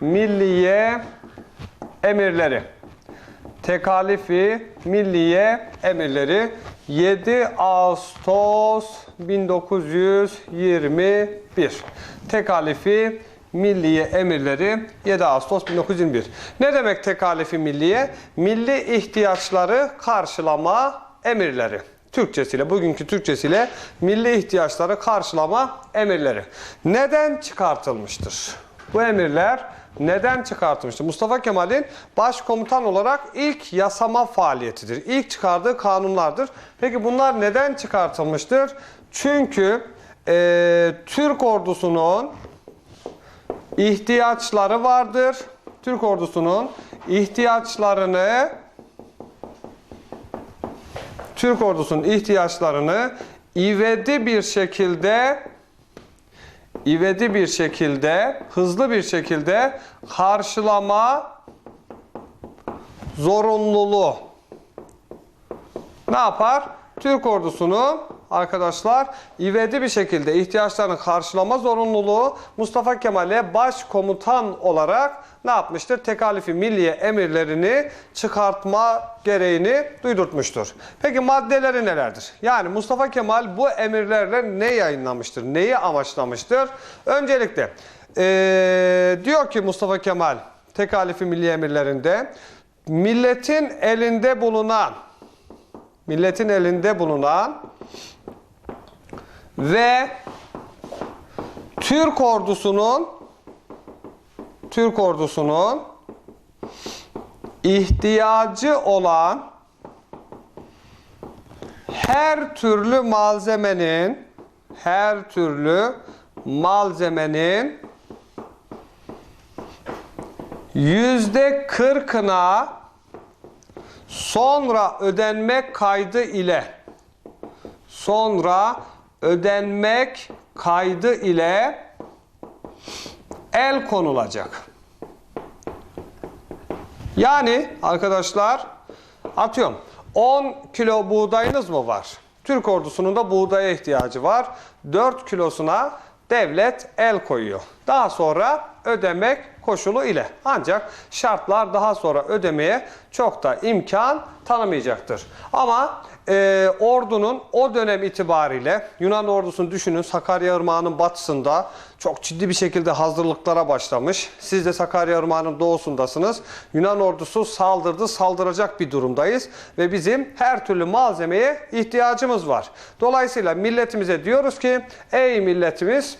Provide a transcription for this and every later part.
milliye emirleri. Tekalifi milliye emirleri 7 Ağustos 1921. Tekalifi milliye emirleri 7 Ağustos 1921. Ne demek tekalifi milliye? Milli ihtiyaçları karşılama emirleri. Türkçesiyle, bugünkü Türkçesiyle milli ihtiyaçları karşılama emirleri. Neden çıkartılmıştır? Bu emirler neden çıkartılmıştır? Mustafa Kemal'in başkomutan olarak ilk yasama faaliyetidir. İlk çıkardığı kanunlardır. Peki bunlar neden çıkartılmıştır? Çünkü eee, Türk ordusunun ihtiyaçları vardır. Türk ordusunun ihtiyaçlarını Türk ordusunun ihtiyaçlarını ivedi bir şekilde ivedi bir şekilde, hızlı bir şekilde karşılama zorunluluğu. Ne yapar? Türk ordusunun arkadaşlar ivedi bir şekilde ihtiyaçlarını karşılama zorunluluğu Mustafa Kemal'e başkomutan olarak ne yapmıştır? Tekalifi milliye emirlerini çıkartma gereğini duydurtmuştur. Peki maddeleri nelerdir? Yani Mustafa Kemal bu emirlerle ne yayınlamıştır? Neyi amaçlamıştır? Öncelikle eee, diyor ki Mustafa Kemal tekalifi milliye emirlerinde milletin elinde bulunan milletin elinde bulunan ve Türk ordusunun Türk ordusunun ihtiyacı olan her türlü malzemenin her türlü malzemenin yüzde kırkına sonra ödenmek kaydı ile sonra ödenmek kaydı ile el konulacak. Yani arkadaşlar atıyorum 10 kilo buğdayınız mı var? Türk ordusunun da buğdaya ihtiyacı var. 4 kilosuna devlet el koyuyor. Daha sonra ödemek koşulu ile. Ancak şartlar daha sonra ödemeye çok da imkan tanımayacaktır. Ama e, ordunun o dönem itibariyle Yunan ordusunu düşünün Sakarya Irmağı'nın batısında çok ciddi bir şekilde hazırlıklara başlamış. Siz de Sakarya Irmağı'nın doğusundasınız. Yunan ordusu saldırdı, saldıracak bir durumdayız ve bizim her türlü malzemeye ihtiyacımız var. Dolayısıyla milletimize diyoruz ki ey milletimiz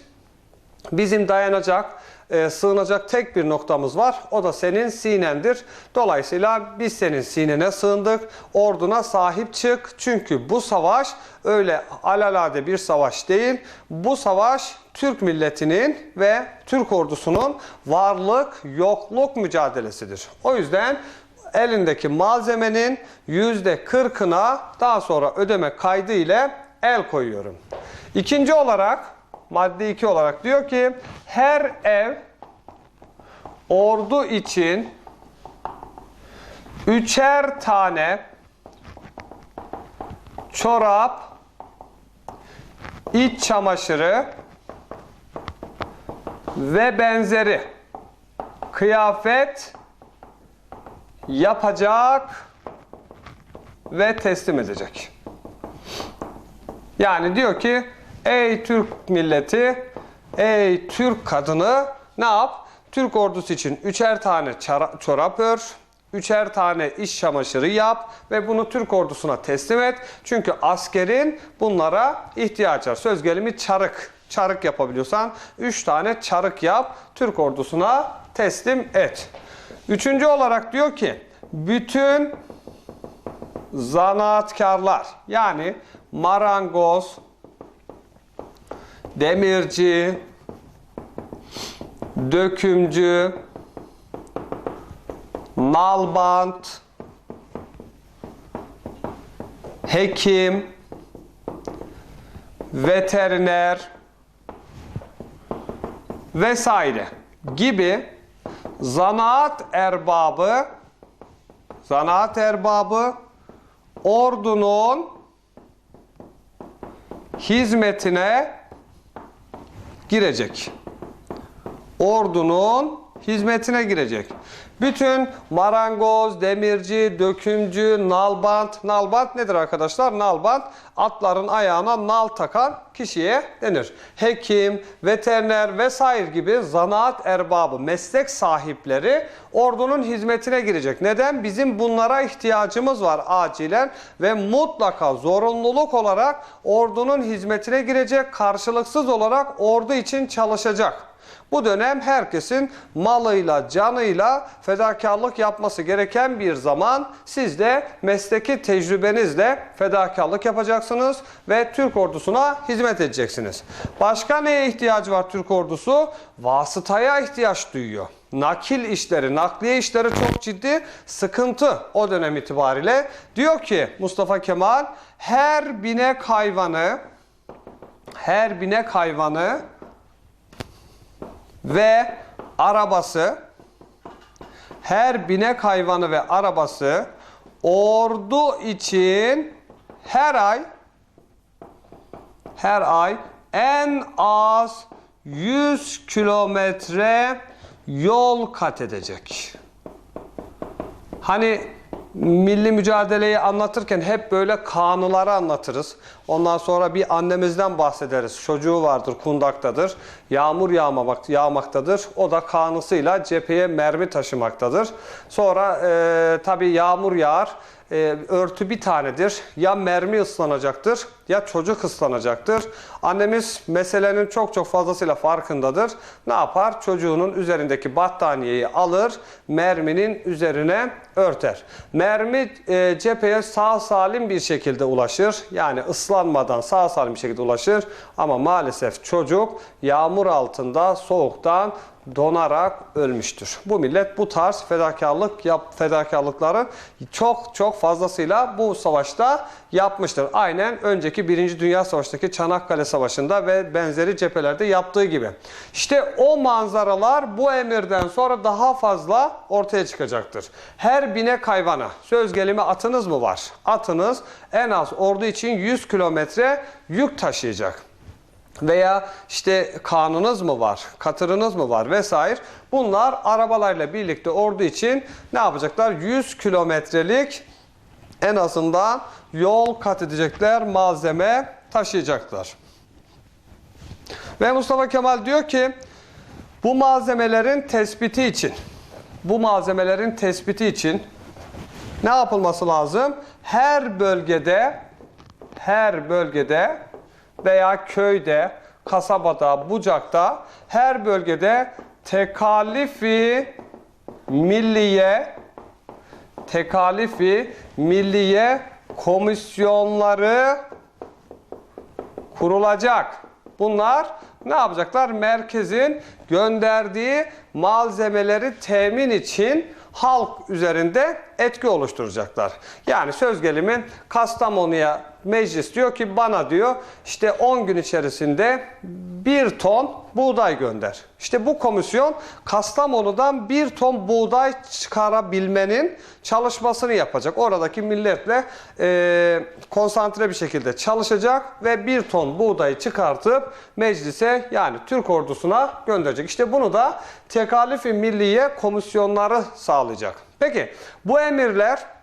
Bizim dayanacak, e, sığınacak tek bir noktamız var. O da senin sinendir. Dolayısıyla biz senin sinene sığındık. Orduna sahip çık. Çünkü bu savaş öyle alalade bir savaş değil. Bu savaş Türk milletinin ve Türk ordusunun varlık yokluk mücadelesidir. O yüzden elindeki malzemenin yüzde kırkına daha sonra ödeme kaydı ile el koyuyorum. İkinci olarak madde 2 olarak diyor ki her ev ordu için üçer tane çorap, iç çamaşırı ve benzeri kıyafet yapacak ve teslim edecek. Yani diyor ki ey Türk milleti, ey Türk kadını ne yap? Türk ordusu için üçer tane çorap ör, üçer tane iş çamaşırı yap ve bunu Türk ordusuna teslim et. Çünkü askerin bunlara ihtiyacı var. Söz gelimi çarık. Çarık yapabiliyorsan üç tane çarık yap, Türk ordusuna teslim et. Üçüncü olarak diyor ki bütün zanaatkarlar yani marangoz, demirci, dökümcü, nalbant, hekim, veteriner vesaire gibi zanaat erbabı zanaat erbabı ordunun hizmetine girecek. ordunun hizmetine girecek. Bütün marangoz, demirci, dökümcü, nalbant. Nalbant nedir arkadaşlar? Nalbant atların ayağına nal takan kişiye denir. Hekim, veteriner vesaire gibi zanaat erbabı, meslek sahipleri ordunun hizmetine girecek. Neden? Bizim bunlara ihtiyacımız var acilen ve mutlaka zorunluluk olarak ordunun hizmetine girecek, karşılıksız olarak ordu için çalışacak. Bu dönem herkesin malıyla, canıyla fedakarlık yapması gereken bir zaman. Siz de mesleki tecrübenizle fedakarlık yapacaksınız ve Türk ordusuna hizmet edeceksiniz. Başka neye ihtiyacı var Türk ordusu? Vasıtaya ihtiyaç duyuyor. Nakil işleri, nakliye işleri çok ciddi sıkıntı o dönem itibariyle. Diyor ki Mustafa Kemal her binek hayvanı her binek hayvanı ve arabası her binek hayvanı ve arabası ordu için her ay her ay en az 100 kilometre yol kat edecek. Hani milli mücadeleyi anlatırken hep böyle kanunları anlatırız. Ondan sonra bir annemizden bahsederiz. Çocuğu vardır, kundaktadır. Yağmur yağmamak, yağmaktadır. O da kanısıyla cepheye mermi taşımaktadır. Sonra e, tabii yağmur yağar. E, örtü bir tanedir. Ya mermi ıslanacaktır ya çocuk ıslanacaktır. Annemiz meselenin çok çok fazlasıyla farkındadır. Ne yapar? Çocuğunun üzerindeki battaniyeyi alır, merminin üzerine örter. Mermi e, cepheye sağ salim bir şekilde ulaşır. Yani ıslanmadan sağ salim bir şekilde ulaşır. Ama maalesef çocuk yağmur altında soğuktan donarak ölmüştür. Bu millet bu tarz fedakarlık yap fedakarlıkları çok çok fazlasıyla bu savaşta yapmıştır. Aynen önceki 1. Dünya Savaşı'ndaki Çanakkale Savaşı'nda ve benzeri cephelerde yaptığı gibi. İşte o manzaralar bu emirden sonra daha fazla ortaya çıkacaktır. Her binek hayvana söz gelimi atınız mı var? Atınız en az ordu için 100 kilometre yük taşıyacak veya işte kanunuz mu var, katırınız mı var vesaire. Bunlar arabalarla birlikte ordu için ne yapacaklar? 100 kilometrelik en azından yol kat edecekler, malzeme taşıyacaklar. Ve Mustafa Kemal diyor ki bu malzemelerin tespiti için bu malzemelerin tespiti için ne yapılması lazım? Her bölgede her bölgede veya köyde, kasabada, bucakta her bölgede tekalifi milliye tekalifi milliye komisyonları kurulacak. Bunlar ne yapacaklar? Merkezin gönderdiği malzemeleri temin için halk üzerinde etki oluşturacaklar. Yani söz gelimi Kastamonu'ya meclis diyor ki bana diyor işte 10 gün içerisinde 1 ton buğday gönder. İşte bu komisyon Kastamonu'dan 1 ton buğday çıkarabilmenin çalışmasını yapacak. Oradaki milletle e, konsantre bir şekilde çalışacak ve 1 ton buğdayı çıkartıp meclise yani Türk ordusuna gönderecek. İşte bunu da tekalifi milliye komisyonları sağlayacak. Peki bu emirler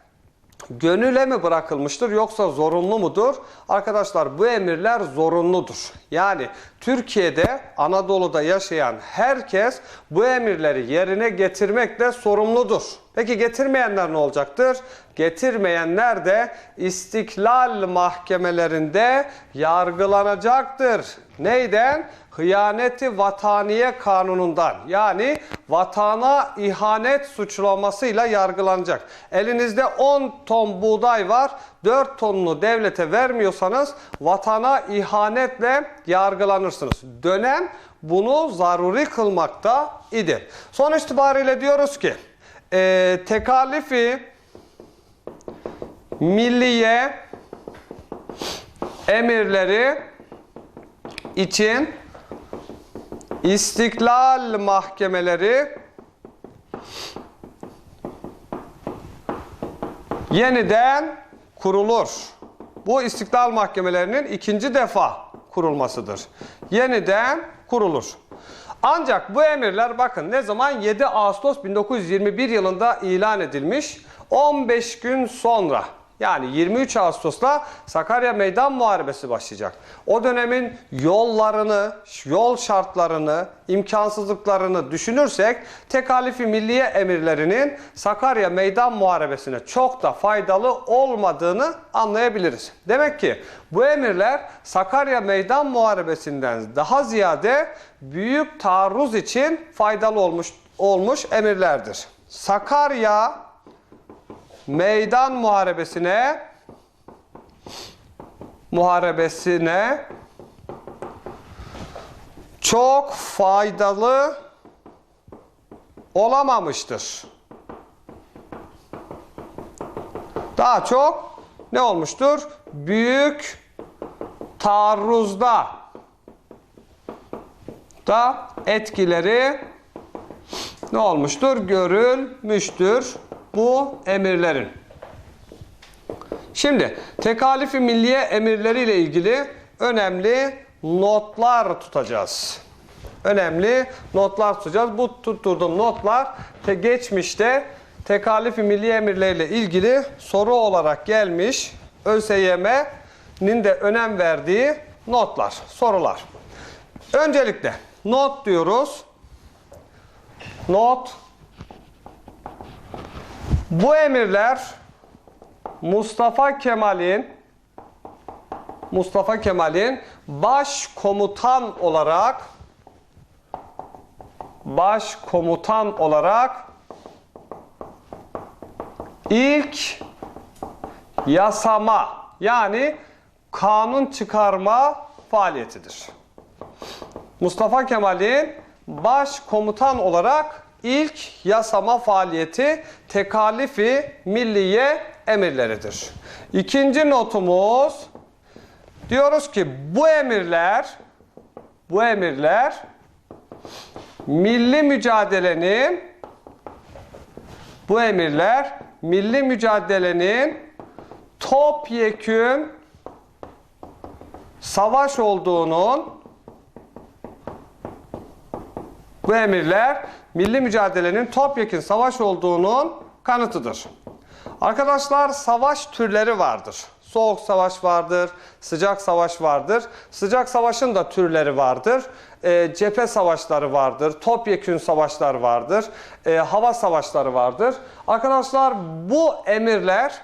gönüle mi bırakılmıştır yoksa zorunlu mudur? Arkadaşlar bu emirler zorunludur. Yani Türkiye'de Anadolu'da yaşayan herkes bu emirleri yerine getirmekle sorumludur. Peki getirmeyenler ne olacaktır? Getirmeyenler de istiklal mahkemelerinde yargılanacaktır. Neyden? Hıyaneti vataniye kanunundan yani vatana ihanet suçlamasıyla yargılanacak. Elinizde 10 ton buğday var 4 tonunu devlete vermiyorsanız vatana ihanetle yargılanırsınız. Dönem bunu zaruri kılmakta idi. Son itibariyle diyoruz ki e, tekalifi milliye emirleri için istiklal mahkemeleri yeniden kurulur. Bu istiklal mahkemelerinin ikinci defa kurulmasıdır. Yeniden kurulur. Ancak bu emirler bakın ne zaman 7 Ağustos 1921 yılında ilan edilmiş. 15 gün sonra yani 23 Ağustos'ta Sakarya Meydan Muharebesi başlayacak. O dönemin yollarını, yol şartlarını, imkansızlıklarını düşünürsek tekalifi milliye emirlerinin Sakarya Meydan Muharebesi'ne çok da faydalı olmadığını anlayabiliriz. Demek ki bu emirler Sakarya Meydan Muharebesi'nden daha ziyade büyük taarruz için faydalı olmuş olmuş emirlerdir. Sakarya meydan muharebesine muharebesine çok faydalı olamamıştır. Daha çok ne olmuştur? Büyük taarruzda da etkileri ne olmuştur? Görülmüştür bu emirlerin. Şimdi tekalifi milliye emirleriyle ilgili önemli notlar tutacağız. Önemli notlar tutacağız. Bu tutturduğum notlar te geçmişte tekalifi milliye emirleriyle ilgili soru olarak gelmiş ÖSYM'nin de önem verdiği notlar, sorular. Öncelikle not diyoruz. Not bu emirler Mustafa Kemal'in Mustafa Kemal'in baş komutan olarak baş komutan olarak ilk yasama yani kanun çıkarma faaliyetidir. Mustafa Kemal'in baş komutan olarak ilk yasama faaliyeti tekalifi milliye emirleridir. İkinci notumuz diyoruz ki bu emirler bu emirler milli mücadelenin bu emirler milli mücadelenin topyekün savaş olduğunun bu emirler milli mücadelenin topyekun savaş olduğunun kanıtıdır. Arkadaşlar savaş türleri vardır. Soğuk savaş vardır, sıcak savaş vardır. Sıcak savaşın da türleri vardır. E, cephe savaşları vardır, topyekün savaşlar vardır, e, hava savaşları vardır. Arkadaşlar bu emirler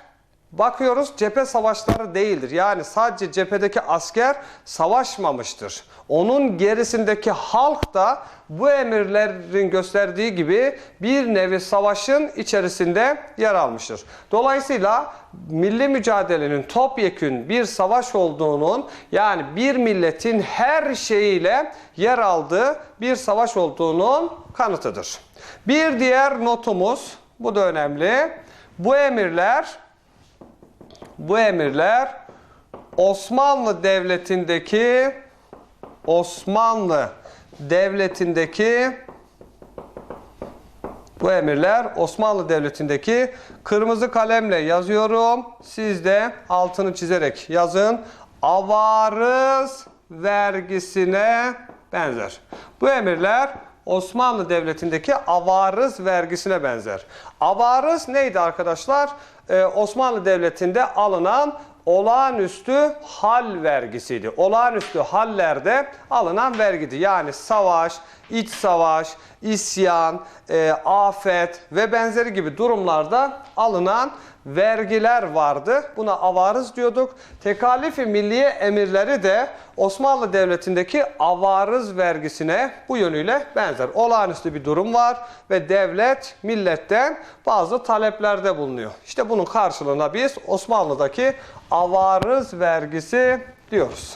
Bakıyoruz cephe savaşları değildir. Yani sadece cephedeki asker savaşmamıştır. Onun gerisindeki halk da bu emirlerin gösterdiği gibi bir nevi savaşın içerisinde yer almıştır. Dolayısıyla milli mücadelenin topyekün bir savaş olduğunun yani bir milletin her şeyiyle yer aldığı bir savaş olduğunun kanıtıdır. Bir diğer notumuz, bu da önemli. Bu emirler bu emirler Osmanlı Devleti'ndeki Osmanlı Devleti'ndeki bu emirler Osmanlı Devleti'ndeki kırmızı kalemle yazıyorum. Siz de altını çizerek yazın. Avarız vergisine benzer. Bu emirler Osmanlı Devleti'ndeki avarız vergisine benzer. Avarız neydi arkadaşlar? Ee, Osmanlı Devleti'nde alınan olağanüstü hal vergisiydi. Olağanüstü hallerde alınan vergidi. Yani savaş, iç savaş, isyan, e, afet ve benzeri gibi durumlarda alınan vergiler vardı. Buna avarız diyorduk. Tekalifi milliye emirleri de Osmanlı Devleti'ndeki avarız vergisine bu yönüyle benzer. Olağanüstü bir durum var ve devlet milletten bazı taleplerde bulunuyor. İşte bunun karşılığına biz Osmanlı'daki avarız vergisi diyoruz.